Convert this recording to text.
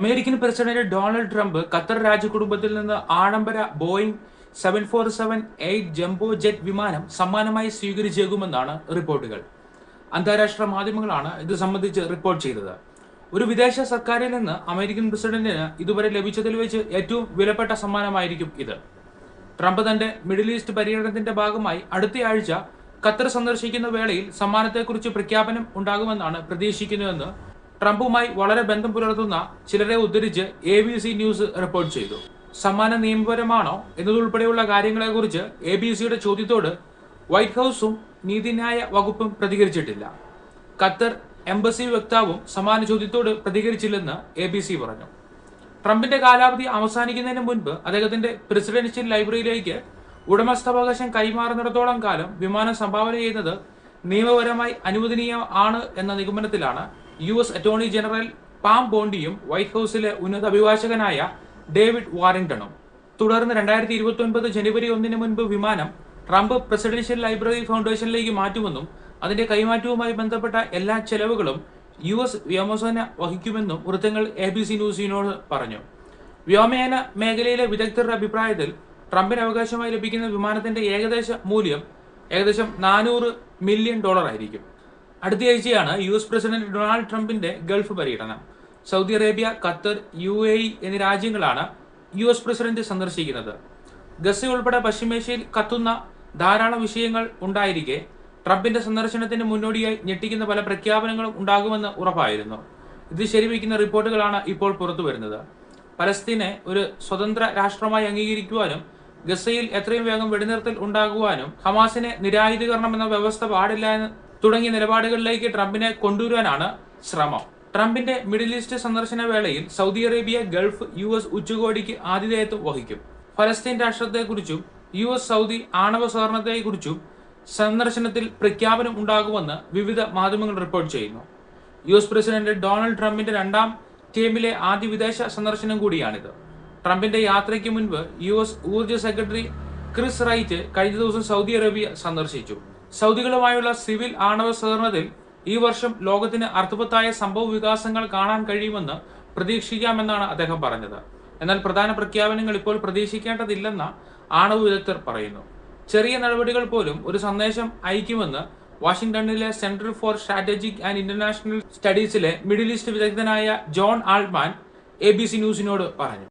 American president Donald Trump Qatar രാജകുടുംബത്തിൽ നിന്ന് ആഡംബര Boeing seven four seven eight jumbo jet വിമാനം സമ്മാനമായി സ്വീകരിച്ചേക്കുമെന്നാണ് റിപ്പോർട്ടുകൾ. അന്താരാഷ്ട്ര മാധ്യമങ്ങളാണ് ഇത് സംബന്ധിച്ച് റിപ്പോർട്ട് ചെയ്തത്. ഒരു വിദേശ സർക്കാരിൽ നിന്ന് അമേരിക്കൻ പ്രസിഡന്റിന് ഇതുവരെ ലഭിച്ചതിൽ വെച്ച് ഏറ്റവും വിലപ്പെട്ട സമ്മാനമായിരിക്കും ഇത്. ട്രംപ് തന്റെ മിഡിൽ ഈസ്റ്റ് പര്യടനത്തിന്റെ ഭാഗമായി അടുത്തയാഴ്ച ഖത്തർ സന്ദർശിക്കുന്ന വേളയിൽ സമ്മാനത്തെക്കുറിച്ച് പ്രഖ്യാപനം ഉണ്ടാകുമെന്നാണ് പ്രതീക്ഷിക്കുന്നതെന്ന് ട്രംപുമായി വളരെ ബന്ധം പുലർത്തുന്ന ചിലരെ ഉദ്ധരിച്ച് A B C news report ചെയ്തു. സമ്മാനം നിയമപരമാണോ എന്നതുൾപ്പെടെയുള്ള കാര്യങ്ങളെക്കുറിച്ച് എ ബി സിയുടെ ചോദ്യത്തോട് വൈറ്റ് ഹൗസും നീതിന്യായ വകുപ്പും പ്രതികരിച്ചിട്ടില്ല. ഖത്തർ എംബസി വക്താവും സമാന ചോദ്യത്തോട് പ്രതികരിച്ചില്ലെന്ന് എ ബി സി പറഞ്ഞു. ട്രംപിന്റെ കാലാവധി അവസാനിക്കുന്നതിന് മുൻപ് അദ്ദേഹത്തിന്റെ പ്രസിഡൻഷ്യൽ ലൈബ്രറിയിലേക്ക് ഉടമസ്ഥാവകാശം കൈമാറുന്നിടത്തോളം കാലം വിമാനം സംഭാവന ചെയ്യുന്നത് നിയമപരമായി അനുവദനീയമാണ് എന്ന നിഗമനത്തിലാണ് U S attorney general Pam ബോണ്ടിയും white ഹൌസിലെ ഉന്നത അഭിഭാഷകനായ ഡേവിഡ് വാറിംഗ്ടണും. തുടർന്ന് രണ്ടായിരത്തി ഇരുപത്തി ഒൻപത് ജനുവരി ഒന്നിന് മുൻപ് വിമാനം ട്രംപ് പ്രസിഡൻഷ്യൽ ലൈബ്രറി ഫൗണ്ടേഷനിലേക്ക് മാറ്റുമെന്നും അതിന്റെ കൈമാറ്റവുമായി ബന്ധപ്പെട്ട എല്ലാ ചെലവുകളും യു എസ് വ്യോമസേന വഹിക്കുമെന്നും വൃത്തങ്ങൾ എ ബി സി ന്യൂസിനോട് പറഞ്ഞു. വ്യോമയാന മേഖലയിലെ വിദഗ്ധരുടെ അഭിപ്രായത്തിൽ ട്രംപിന് അവകാശമായി ലഭിക്കുന്ന വിമാനത്തിന്റെ ഏകദേശ മൂല്യം ഏകദേശം നാനൂറ് മില്യൺ ഡോളർ ആയിരിക്കും അടുത്തയാഴ്ചയാണ് യു എസ് പ്രസിഡന്റ് ഡൊണാൾഡ് ട്രംപിന്റെ ഗൾഫ് പര്യടനം. Saudi Arabia Qatar U A E എന്നീ രാജ്യങ്ങളാണ് യു എസ് പ്രസിഡന്റ് സന്ദർശിക്കുന്നത്. ഗസ ഉൾപ്പെടെ പശ്ചിമേഷ്യയിൽ കത്തുന്ന ധാരാളം വിഷയങ്ങൾ ഉണ്ടായിരിക്കെ ട്രംപിന്റെ സന്ദർശനത്തിന് മുന്നോടിയായി ഞെട്ടിക്കുന്ന പല പ്രഖ്യാപനങ്ങളും ഉണ്ടാകുമെന്ന് ഉറപ്പായിരുന്നു. ഇത് ശരിവയ്ക്കുന്ന റിപ്പോർട്ടുകളാണ് ഇപ്പോൾ പുറത്തു വരുന്നത്. പലസ്തീനെ ഒരു സ്വതന്ത്ര രാഷ്ട്രമായി അംഗീകരിക്കുവാനും ഗസയിൽ എത്രയും വേഗം വെടിനിർത്തൽ ഉണ്ടാകുവാനും ഹമാസിനെ നിരായുധീകരണം എന്ന വ്യവസ്ഥ പാടില്ല എന്ന് തുടങ്ങിയ നിലപാടുകളിലേക്ക് ട്രംപിനെ കൊണ്ടുവരാനാണ് ശ്രമം. ട്രംപിന്റെ മിഡിൽ ഈസ്റ്റ് സന്ദർശന വേളയിൽ Saudi Arabia Gulf U S ഉച്ചകോടിക്ക് ആതിഥേയത്വം വഹിക്കും. ഫലസ്തീൻ രാഷ്ട്രത്തെക്കുറിച്ചും യു എസ് സൗദി ആണവ സഹകരണത്തെക്കുറിച്ചും സന്ദർശനത്തിൽ പ്രഖ്യാപനം ഉണ്ടാകുമെന്ന് വിവിധ മാധ്യമങ്ങൾ റിപ്പോർട്ട് ചെയ്യുന്നു. യു എസ് പ്രസിഡന്റ് ഡൊണാൾഡ് ട്രംപിന്റെ രണ്ടാം ടീമിലെ ആദ്യ വിദേശ സന്ദർശനം കൂടിയാണിത്. ട്രംപിന്റെ യാത്രയ്ക്ക് മുൻപ് യു എസ് ഊർജ സെക്രട്ടറി ക്രിസ് റൈറ്റ് കഴിഞ്ഞ ദിവസം സൗദി അറേബ്യ സന്ദർശിച്ചു. സൗദികളുമായുള്ള സിവിൽ ആണവ സഹകരണത്തിൽ ഈ വർഷം ലോകത്തിന് അർത്ഥവത്തായ സംഭവ വികാസങ്ങൾ കാണാൻ കഴിയുമെന്ന് പ്രതീക്ഷിക്കാമെന്നാണ് അദ്ദേഹം പറഞ്ഞത്. എന്നാൽ പ്രധാന പ്രഖ്യാപനങ്ങൾ ഇപ്പോൾ പ്രതീക്ഷിക്കേണ്ടതില്ലെന്ന ആണവ വിദഗ്ധർ പറയുന്നു. ചെറിയ നടപടികൾ പോലും ഒരു സന്ദേശം അയക്കുമെന്ന് വാഷിംഗ്ടണിലെ Centre for Strategic and International സ്റ്റഡീസിലെ Middle East വിദഗ്ധനായ Jon Alterman A B C ന്യൂസിനോട് പറഞ്ഞു.